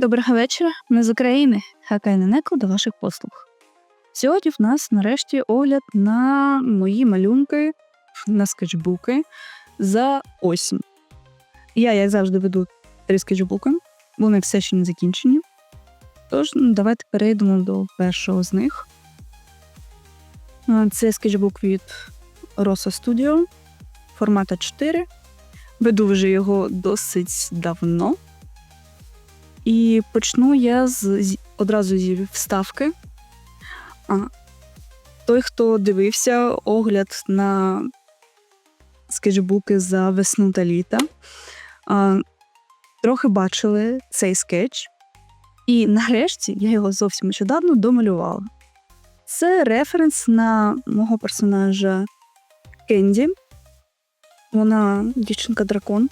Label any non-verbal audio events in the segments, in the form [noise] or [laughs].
Доброго вечора. Ми з України. Хакай Ненеко до ваших послуг. Сьогодні в нас нарешті огляд на мої малюнки на скетчбуки за осінь. Я, як завжди, веду три скетчбуки. Вони все ще не закінчені. Тож, ну, давайте перейдемо до першого з них. Це скетчбук від Rosa Studio формата 4. Веду вже його досить давно. І почну я з, одразу зі вставки. А, той, хто дивився огляд на скетчбуки за весну та літа, а, трохи бачили цей скетч. І нарешті я його зовсім нещодавно домалювала. Це референс на мого персонажа Кенді. Вона дівчинка-дракон.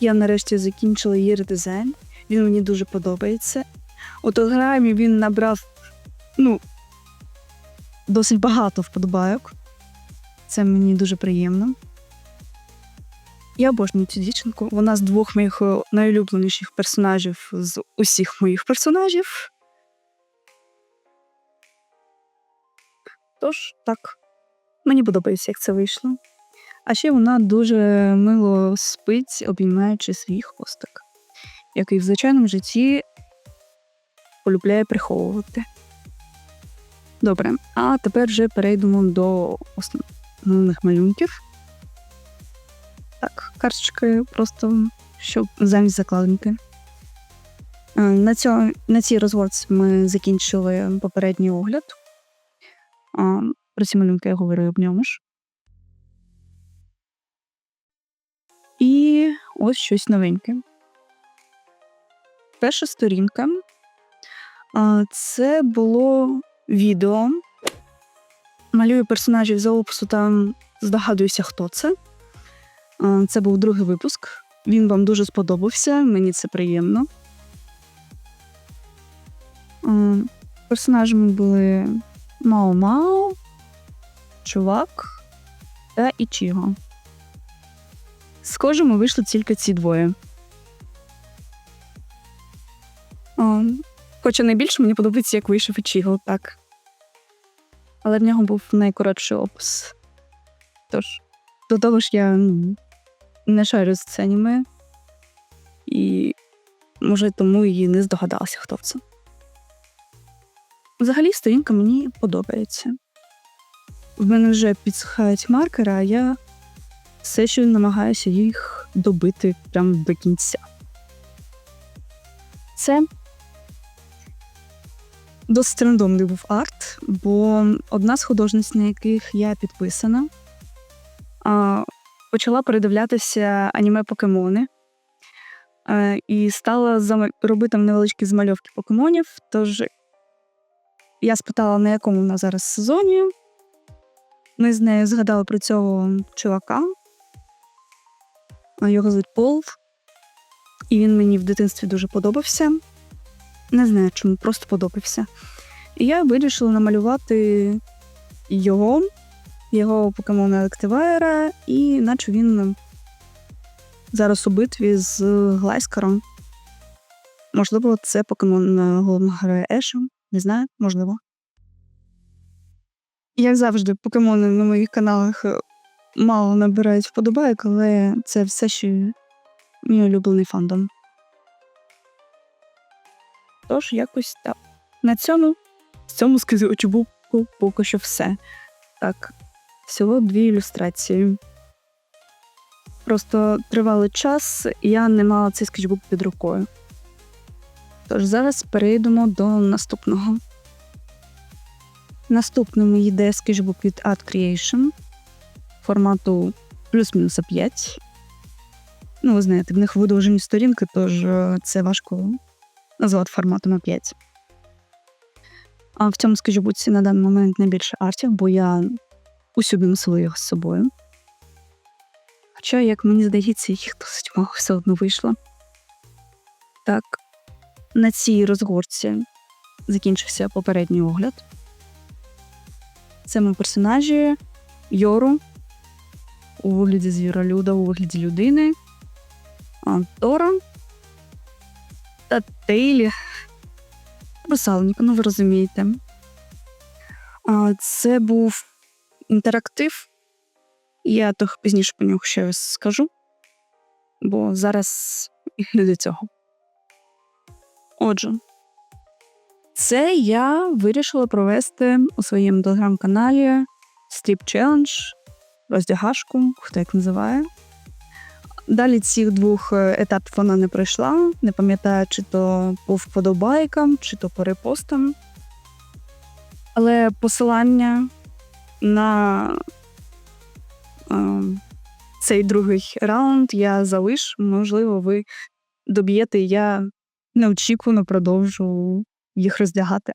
Я нарешті закінчила її редизайн. Він мені дуже подобається. У телеграмі він набрав ну, досить багато вподобайок. Це мені дуже приємно. Я обожнюю цю дівчинку. Вона з двох моїх е, найулюбленіших персонажів з усіх моїх персонажів. Тож, так, мені подобається, як це вийшло. А ще вона дуже мило спить, обіймаючи свій хвостик який в звичайному житті полюбляє приховувати. Добре, а тепер вже перейдемо до основних малюнків. Так, карточки просто щоб замість закладинки. Е, На, цьо, на цій розгорці ми закінчили попередній огляд. Про ці малюнки я говорю об ньому ж. І ось щось новеньке перша сторінка. Це було відео. Малюю персонажів за опису, там здогадуюся, хто це. Це був другий випуск. Він вам дуже сподобався, мені це приємно. Персонажами були Мао-Мао, Чувак та Ічіго. Схоже, ми вийшли тільки ці двоє. Хоча найбільше мені подобається, як вийшов Ічіго, так. Але в нього був найкоротший опис. Тож, до того ж, я ну, не шарю з це аніме. І, може, тому і не здогадалася, хто це. Взагалі, сторінка мені подобається. В мене вже підсихають маркери, а я все ще намагаюся їх добити прямо до кінця. Це досить рандомний був арт, бо одна з художниць, на яких я підписана, почала передивлятися аніме покемони а, і стала робити невеличкі змальовки покемонів. Тож я спитала, на якому вона зараз сезоні. Ми з нею згадали про цього чувака. Його звуть Пол. І він мені в дитинстві дуже подобався. Не знаю, чому просто подобався. І я вирішила намалювати його, його покемона Елективайра, і наче він зараз у битві з Глайскаром. Можливо, це покемон е, головного героя Ешу. Не знаю, можливо. Як завжди, покемони на моїх каналах е, мало набирають вподобайок, але це все ще мій улюблений фандом. Тож, якось так. На цьому, в цьому скетчбуку поки що все. Так, всього дві ілюстрації. Просто тривалий час, і я не мала цей скетчбук під рукою. Тож зараз перейдемо до наступного. Наступним йде скетчбук від Art Creation формату плюс-мінус 5. Ну, ви знаєте, в них видовжені сторінки, тож е, це важко назвати форматом А5. А в цьому скетчбуці на даний момент найбільше артів, бо я усюди носила його з собою. Хоча, як мені здається, їх досить мало все одно вийшло. Так, на цій розгорці закінчився попередній огляд. Це ми персонажі Йору у вигляді звіролюда, у вигляді людини, а, Тора та Тейлі. Русалонька, ну ви розумієте. Це був інтерактив. Я трохи пізніше про нього ще скажу, бо зараз не до цього. Отже, це я вирішила провести у своєму телеграм-каналі Strip Challenge, роздягашку, хто як називає. Далі цих двох е, етапів вона не пройшла. Не пам'ятаю, чи то по вподобайкам, чи то по репостам. Але посилання на е, цей другий раунд я залиш. Можливо, ви доб'єте, я неочікувано продовжу їх роздягати.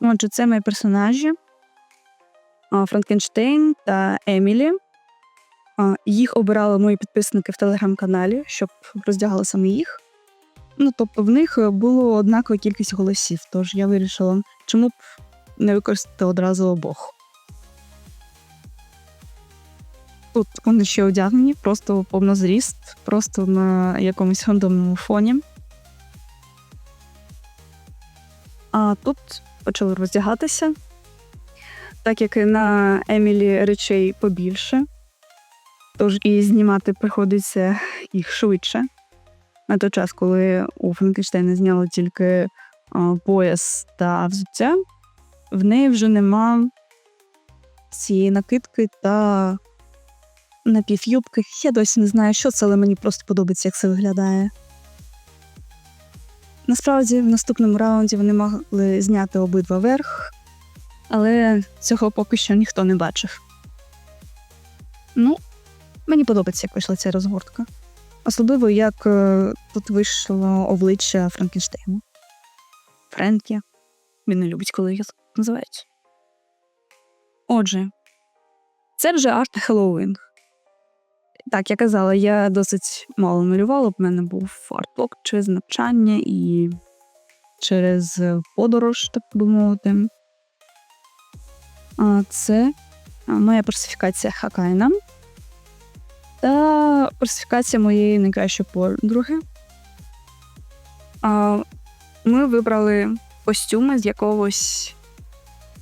Отже, це мої персонажі Франкенштейн та Емілі. Їх обирали мої підписники в телеграм-каналі, щоб роздягали саме їх. Ну, тобто в них було однакова кількість голосів, тож я вирішила, чому б не використати одразу обох. Тут вони ще одягнені, просто повнозріст, просто на якомусь рандомному фоні. А тут почали роздягатися, так як і на Емілі речей побільше, тож і знімати приходиться їх швидше. На той час, коли у Франкенштейна зняли тільки пояс та взуття, в неї вже нема цієї накидки та напівюбки. Я досі не знаю, що це, але мені просто подобається, як це виглядає. Насправді, в наступному раунді вони могли зняти обидва верх, але цього поки що ніхто не бачив. Ну, мені подобається, як вийшла ця розгортка. Особливо, як е, тут вийшло обличчя Франкенштейна. Френкі. Він не любить, коли їх так називають. Отже, це вже арт Хеллоуін. Так, я казала, я досить мало малювала. В мене був артблок через навчання і через подорож, так би мовити. А Це моя персифікація Хакайна та персифікація моєї найкращої подруги. Ми вибрали костюми з якогось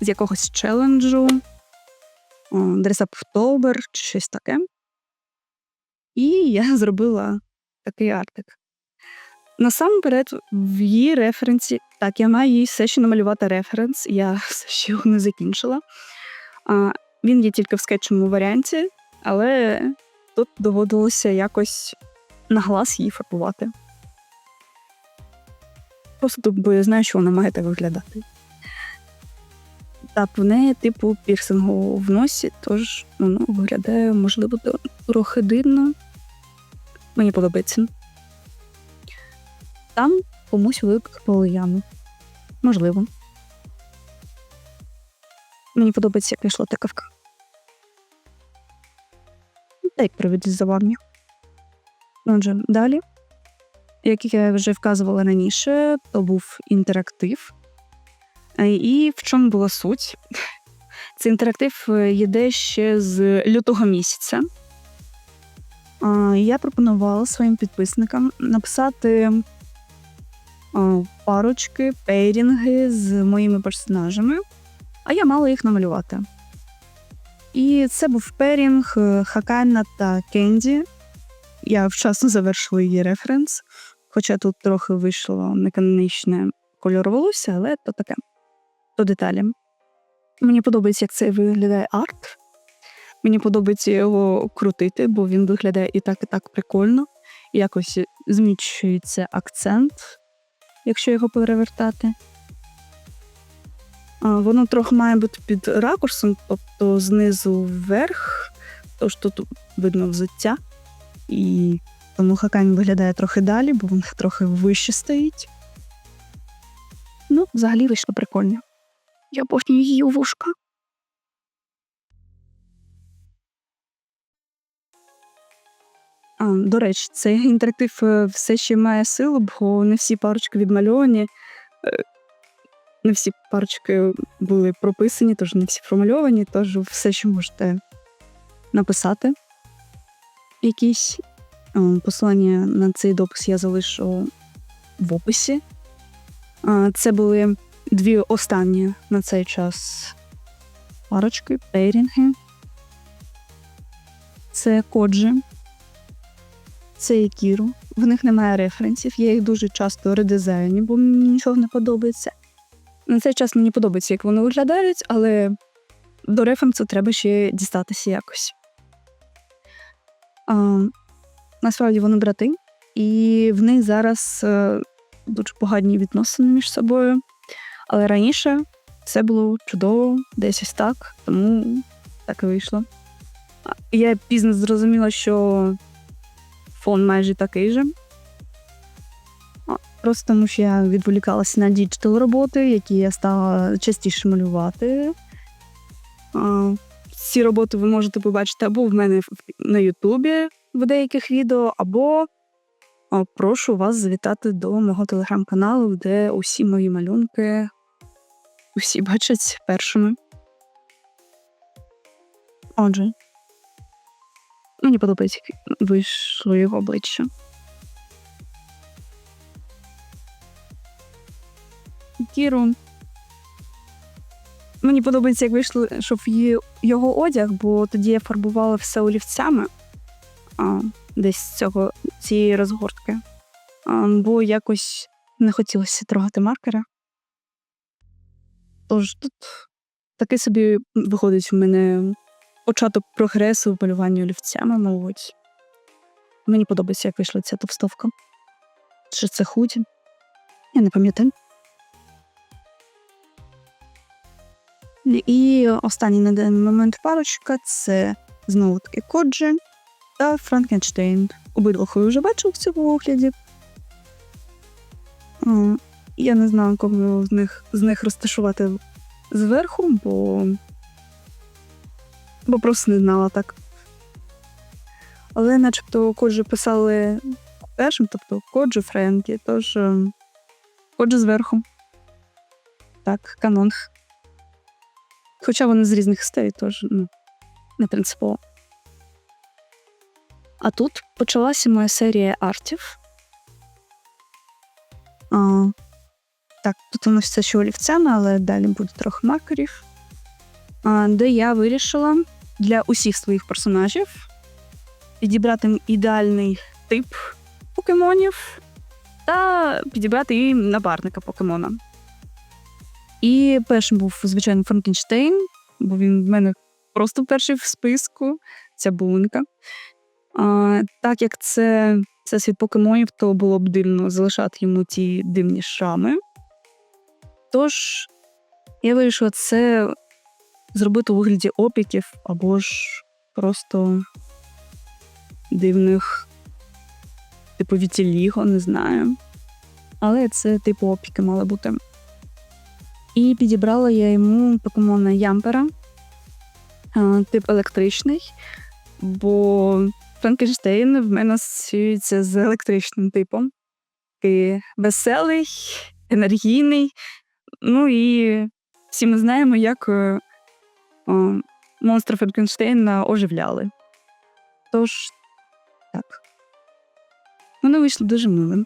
з якогось челенджу, October чи щось таке. І я [laughs] зробила такий артик. Насамперед, в її референсі, так, я маю їй все ще намалювати референс, я [laughs] все ще його не закінчила. А, Він є тільки в скетчому варіанті, але тут доводилося якось на глаз її фарбувати. Просто бо я знаю, що вона має так виглядати. Так, в неї, типу, пірсингу в носі, тож воно виглядає, можливо, трохи дивно. Мені подобається. Там комусь викопали яму. Можливо. Мені подобається, як вийшла тикавка. Та як привідізував Отже, далі, як я вже вказувала раніше, то був інтерактив. І в чому була суть? [laughs] Цей інтерактив йде ще з лютого місяця. Я пропонувала своїм підписникам написати парочки, пейрінги з моїми персонажами, а я мала їх намалювати. І це був пейрінг е, Хакана та Кенді. Я вчасно завершила її референс, хоча тут трохи вийшло неканонічне кольор волосся, але то таке, то деталі. Мені подобається, як це виглядає арт. Мені подобається його крутити, бо він виглядає і так, і так прикольно. Якось зміщується акцент, якщо його перевертати. Воно трохи має бути під ракурсом, тобто знизу вверх, тож тут видно взуття. І тому хакань виглядає трохи далі, бо він трохи вище стоїть. Ну, взагалі вийшло прикольно. Я обожнюю її вушка. А, До речі, цей інтерактив е, все ще має силу, бо не всі парочки відмальовані, е, не всі парочки були прописані, тож не всі промальовані, тож все ще можете написати. Якісь посилання на цей допис я залишу в описі. Це були дві останні на цей час парочки, пейрінги. Це коджі, це Якіру. В них немає референсів. Я їх дуже часто редизайню, бо мені нічого не подобається. На цей час мені подобається, як вони виглядають, але до референсу треба ще дістатися якось. А, насправді вони брати, і в них зараз е, дуже погані відносини між собою. Але раніше все було чудово, десь ось так, тому так і вийшло. Я пізно зрозуміла, що фон майже такий же. Просто тому що я відволікалася на діджитал роботи, які я стала частіше малювати. Ці роботи ви можете побачити або в мене на Ютубі в деяких відео, або прошу вас завітати до мого телеграм-каналу, де усі мої малюнки усі бачать першими. Отже, мені подобається, вийшло його обличчя. Кіру. Мені подобається, як вийшло, щоб його одяг, бо тоді я фарбувала все олівцями а, десь цього, цієї розгортки. А, бо якось не хотілося трогати маркера. Тож тут такий собі виходить у мене початок прогресу в малюванні олівцями, мабуть. Мені подобається, як вийшла ця товстовка. Чи це худі? Я не пам'ятаю. І останній на даний момент парочка це знову таки Коджі та Франкенштейн. Обидвох ви вже бачив в цьому огляді. Я не знаю, кого з них, з них розташувати зверху, бо, бо просто не знала так. Але начебто Коджі писали першим, тобто Коджі Френкі, тож е, Коджі зверху. Так, канон. Хоча вони з різних стилів, тож ну, не принципово. А тут почалася моя серія артів. А, так, тут у нас все ще олівцями, але далі буде трохи маркерів. А, де я вирішила для усіх своїх персонажів підібрати ідеальний тип покемонів та підібрати їм напарника покемона. І першим був, звичайно, Франкенштейн, бо він в мене просто перший в списку, ця булинка. А, так як це, це світ покемонів, то було б дивно залишати йому ті дивні шрами. Тож я вирішила це зробити у вигляді опіків або ж просто дивних, типу Вітіліго, не знаю. Але це типу опіки мали бути. І підібрала я йому покемона Ямпера, е, тип електричний, бо Франкенштейн в мене асоціюється з електричним типом. Такий веселий, енергійний. Ну і всі ми знаємо, як е, монстра Франкенштейна оживляли. Тож, так. Воно вийшло дуже милим.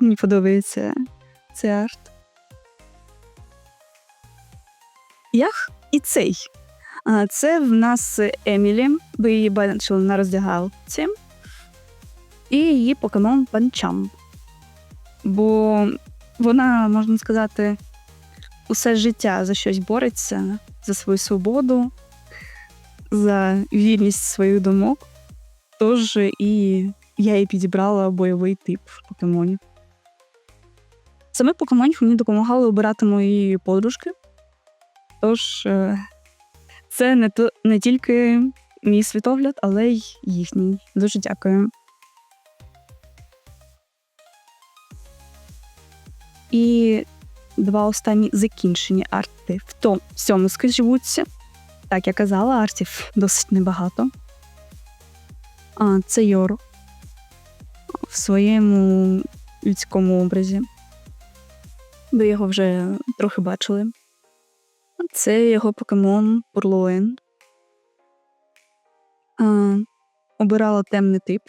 Мені подобається цей арт. Ях і цей. Це в нас Емілі. Ви її бачили на роздягалці. І її покемон Панчам. Бо вона, можна сказати, усе життя за щось бореться, за свою свободу, за вільність своїх думок. Тож і я їй підібрала бойовий тип покемонів. Саме покемонів мені допомагали обирати мої подружки. Тож е, це не, то, не тільки мій світогляд, але й їхній. Дуже дякую. І два останні закінчені арти в тому всьому скажуться. Так, я казала, артів досить небагато. А, це Йору в своєму людському образі. Ви його вже трохи бачили. Це його покемон Пурлоен. Обирала темний тип.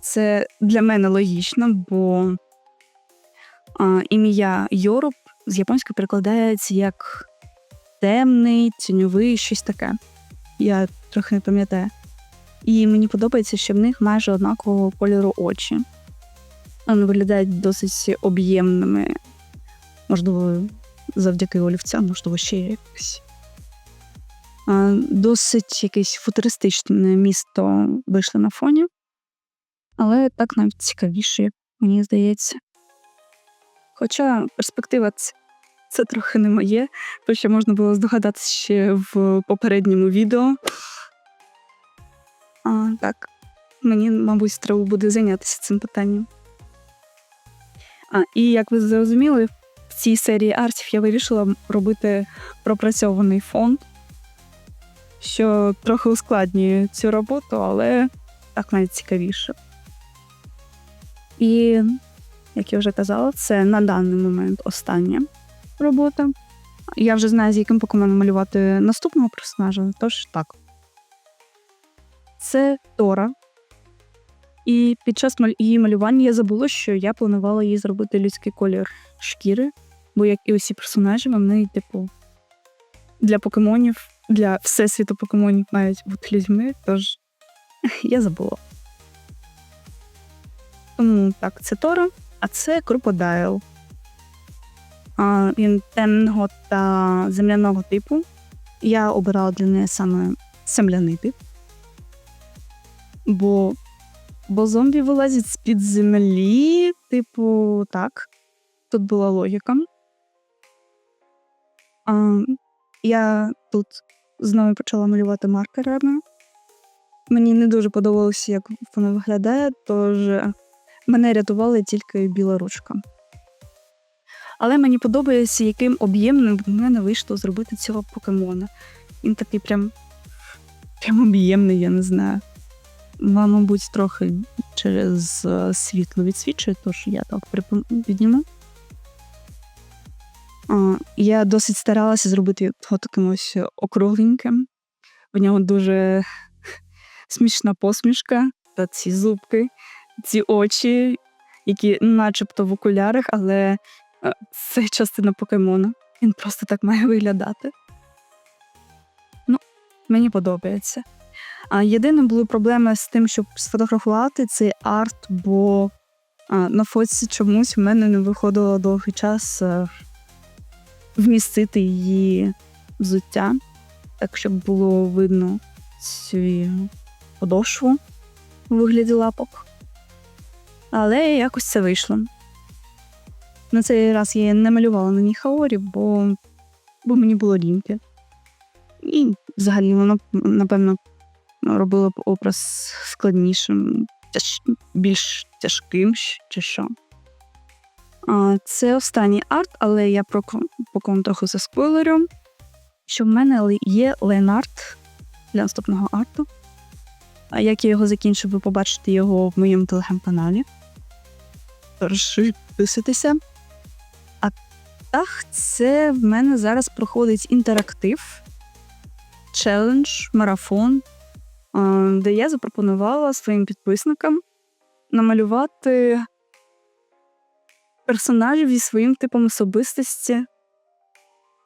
Це для мене логічно, бо А, ім'я Йоруб з японської перекладається як темний, тіньовий, щось таке. Я трохи не пам'ятаю. І мені подобається, що в них майже однакового кольору очі. Вони виглядають досить об'ємними. Можливо, завдяки олівцям, можливо, ще якось. Досить якесь футуристичне місто вийшло на фоні, але так навіть цікавіше, мені здається. Хоча перспектива це, це трохи не моє, то що можна було здогадатися ще в попередньому відео. А, Так, мені, мабуть, треба буде зайнятися цим питанням. А, І як ви зрозуміли, цій серії артів я вирішила робити пропрацьований фон, що трохи ускладнює цю роботу, але так навіть цікавіше. І, як я вже казала, це на даний момент остання робота. Я вже знаю, з яким покемоном малювати наступного персонажа, тож так. Це Тора. І під час її малювання я забула, що я планувала їй зробити людський колір шкіри, бо як і усі персонажі, вони, типу, для покемонів, для всесвіту покемонів мають бути людьми, тож [laughs] я забула. Тому так, це Тора, а це Крокодайл. А, Він темного та земляного типу. Я обирала для неї саме земляний тип. Бо, бо зомбі вилазять з-під землі, типу, так. Тут була логіка. А, я тут знову почала малювати маркерами. Мені не дуже подобалося, як воно виглядає, тож мене рятувала тільки біла ручка. Але мені подобається, яким об'ємним в мене вийшло зробити цього покемона. Він такий прям, прям об'ємний, я не знаю. Ма- Мабуть, трохи через е, світло відсвічує, тож я так підніму. Я досить старалася зробити його таким ось округленьким. В нього дуже смішна посмішка та ці зубки, ці очі, які начебто в окулярах, але е, це частина покемона. Він просто так має виглядати. Ну, мені подобається. А єдине були проблеми з тим, щоб сфотографувати цей арт, бо на фотці чомусь в мене не виходило довгий час а, вмістити її взуття, так щоб було видно цю подошву у вигляді лапок. Але якось це вийшло. На цей раз я не малювала на ній хаорі, бо, бо мені було ліньки. І взагалі воно, напевно, робило б образ складнішим, тяж, більш тяжким чи що. Це останній арт, але я про вам трохи заспойлерю, що в мене є лейн-арт для наступного арту. А як я його закінчу, ви побачите його в моєму телеграм-каналі. Тож підписуйтеся. А так, це в мене зараз проходить інтерактив, челендж, марафон, де я запропонувала своїм підписникам намалювати персонажів зі своїм типом особистості,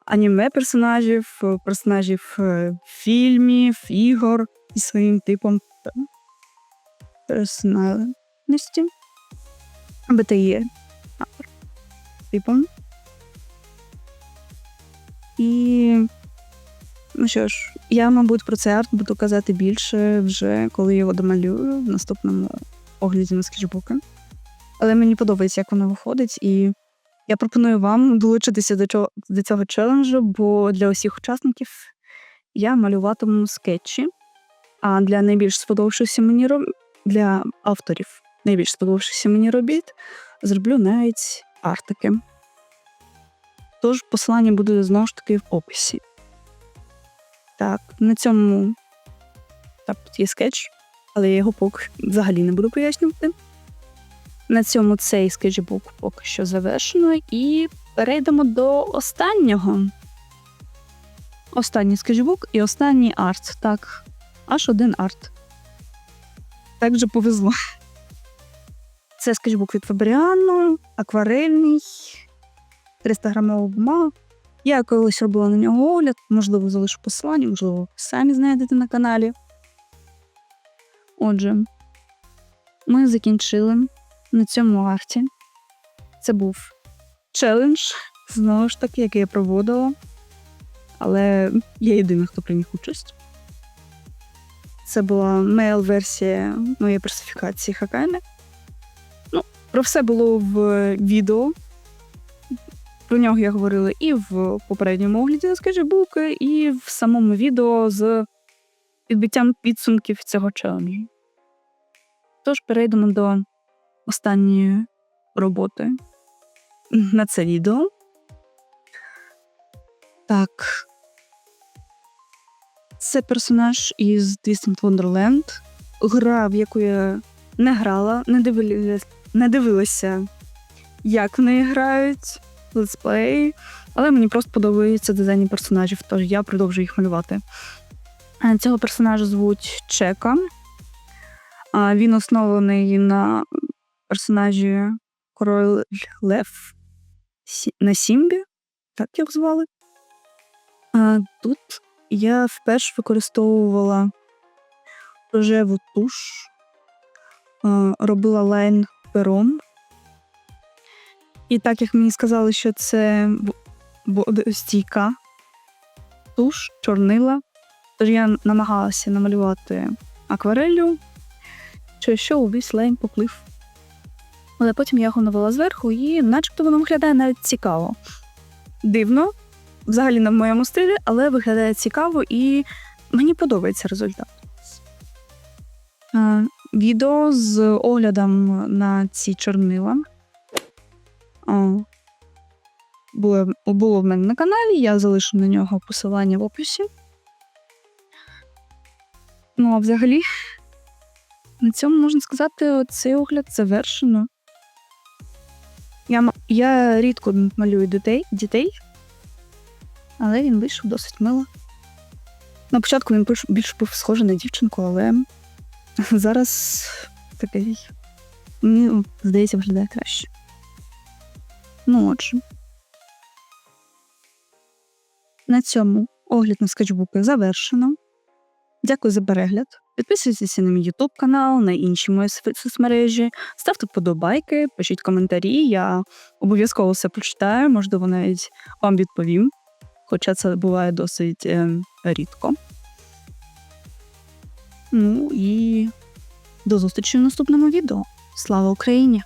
аніме персонажів, е, персонажів е, фільмів, ігор зі своїм типом персональності. БТЄ типом. І ну що ж, я, мабуть, про цей арт буду казати більше вже коли його домалюю в наступному огляді на скетчбуки. Але мені подобається, як воно виходить, і я пропоную вам долучитися до цього, до цього челенджу, бо для усіх учасників я малюватиму скетчі. А для найбільш сподобавшихся мені роб... для авторів найбільш сподобавшихся мені робіт зроблю навіть артики. Тож посилання буде знову ж таки в описі. Так, на цьому так, є скетч, але я його поки взагалі не буду пояснювати. На цьому цей скетчбук поки що завершено, і перейдемо до останнього. Останній скетчбук і останній арт. Так, аж один арт. Так же повезло. Це скетчбук від Фабріано, акварельний, 300 грамова бумага. Я колись робила на нього огляд, можливо, залишу посилання, можливо, самі знайдете на каналі. Отже, ми закінчили на цьому арті. Це був челендж, знову ж таки, який я проводила. Але я єдина, хто прийняв участь. Це була мейл-версія моєї персифікації Хакайне. Ну, про все було в відео. Про нього я говорила і в попередньому огляді на скетчбуки, і в самому відео з підбиттям підсумків цього челенджу. Тож перейдемо до останньої роботи на це відео. Так. Це персонаж із Distant Wonderland. Гра, в яку я не грала, не дивилася, не дивилася, як в неї грають, летсплей, але мені просто подобається дизайн персонажів, тож я продовжую їх малювати. Цього персонажа звуть Чека. Він оснований на персонажі Король Лев на Сімбі, так його звали. А, Тут я вперше використовувала рожеву туш, робила лайн пером. І так як мені сказали, що це водостійка туш, чорнила, тож я намагалася намалювати аквареллю, через що увесь лайн поплив. Але потім я його навела зверху, і начебто воно виглядає навіть цікаво. Дивно, взагалі не в моєму стилі, але виглядає цікаво і мені подобається результат. Е, Відео з оглядом на ці чорнила було, було в мене на каналі, я залишу на нього посилання в описі. Ну, а взагалі, на цьому можна сказати, цей огляд завершено. Я, я рідко малюю дітей, дітей, але він вийшов досить мило. На початку він більш- був схожий на дівчинку, але [laughs] зараз такий, мені здається, виглядає краще. Ну, отже. На цьому огляд на скетчбуки завершено. Дякую за перегляд. Підписуйтеся на мій YouTube канал, на інші мої соцмережі, ставте вподобайки, пишіть коментарі. Я обов'язково все прочитаю, можливо, навіть вам відповім. Хоча це буває досить е, рідко. Ну і до зустрічі в наступному відео. Слава Україні!